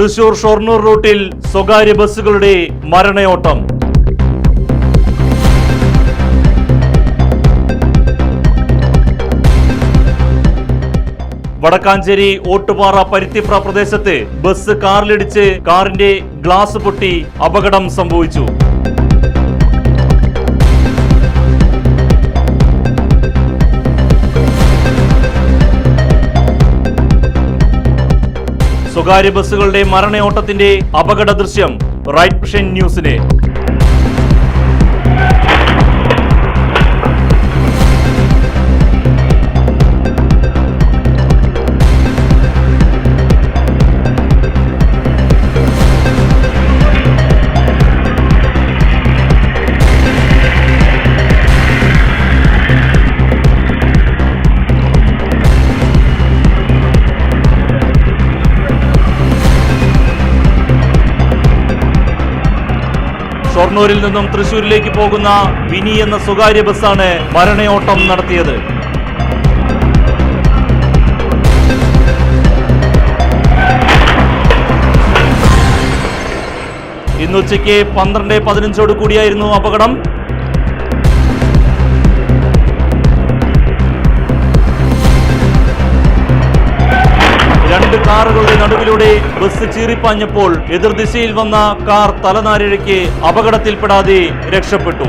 Thrissur Shoranur റൂട്ടിൽ സ്വകാര്യ ബസ്സുകളുടെ മരണയോട്ടം. വടക്കാഞ്ചേരി ഓട്ടുപാറ പരുത്തിപ്ര പ്രദേശത്ത് ബസ് കാറിലിടിച്ച് കാറിന്റെ ഗ്ലാസ് പൊട്ടി അപകടം സംഭവിച്ചു. സ്വകാര്യ ബസ്സുകളുടെ മരണയോട്ടത്തിന്റെ അപകട ദൃശ്യം റൈറ്റ് ന്യൂസിനെ ഷൊർണൂരിൽ നിന്നും തൃശൂരിലേക്ക് പോകുന്ന വിനി എന്ന സ്വകാര്യ ബസ്സാണ് മരണയോട്ടം നടത്തിയത്. ഇന്നുച്ചയ്ക്ക് പന്ത്രണ്ട് പതിനഞ്ചോട് കൂടിയായിരുന്നു അപകടം. കാറുകളുടെ നടുവിലൂടെ ബസ് ചീറിപ്പാഞ്ഞപ്പോൾ എതിർദിശയിൽ വന്ന കാർ തലനാരിഴയ്ക്ക് അപകടത്തിൽപ്പെടാതെ രക്ഷപ്പെട്ടു.